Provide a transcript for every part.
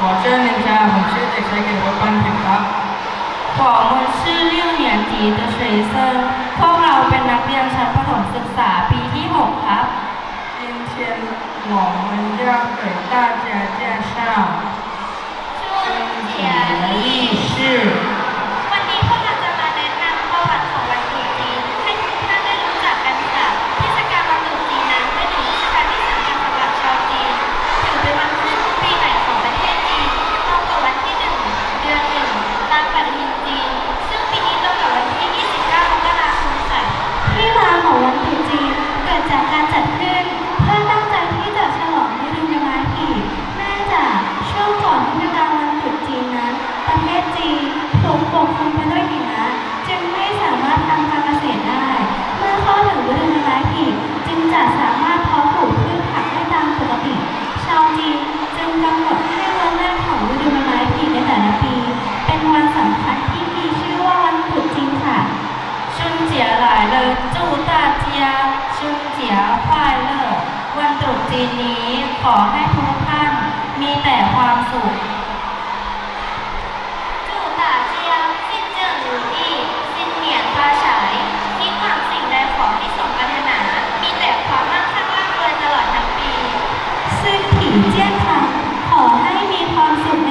我ชื่อนินจาผมชื่อเด็กชายเกียรติวัฒน์ปันทิพย์ครับ ผม们是六年级的学生พวกเราเป็นนักเรียนชั้นประถมศึกษาปีที่ 6 ครับ 今天我们要给大家 祝大家春节快乐วันตรุษจีนนี้ขอให้ทุกท่านมีแต่ความสุข 祝大家新政如意新年发财คิดหวังสิ่งใดขอให้สมปรารถนา มีแต่ความมั่งคั่งร่ำรวยตลอดทั้งปี ซึ่งผีเจี้ยนค่ะขอให้มีความสุขใน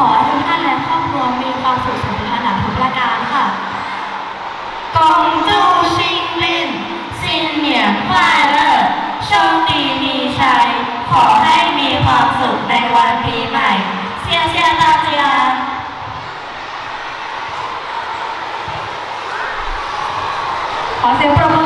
ขอให้ทุกท่านและครอบครัวมีความสุขสมบูรณ์หนาทุกประการค่ะกงจูชิงลินซินเนียนควาเลอร์ชคดีมีชัย ขอให้มีความสุขในวันปีใหม่ เซียเซียตาเจียขอเสียงปรบ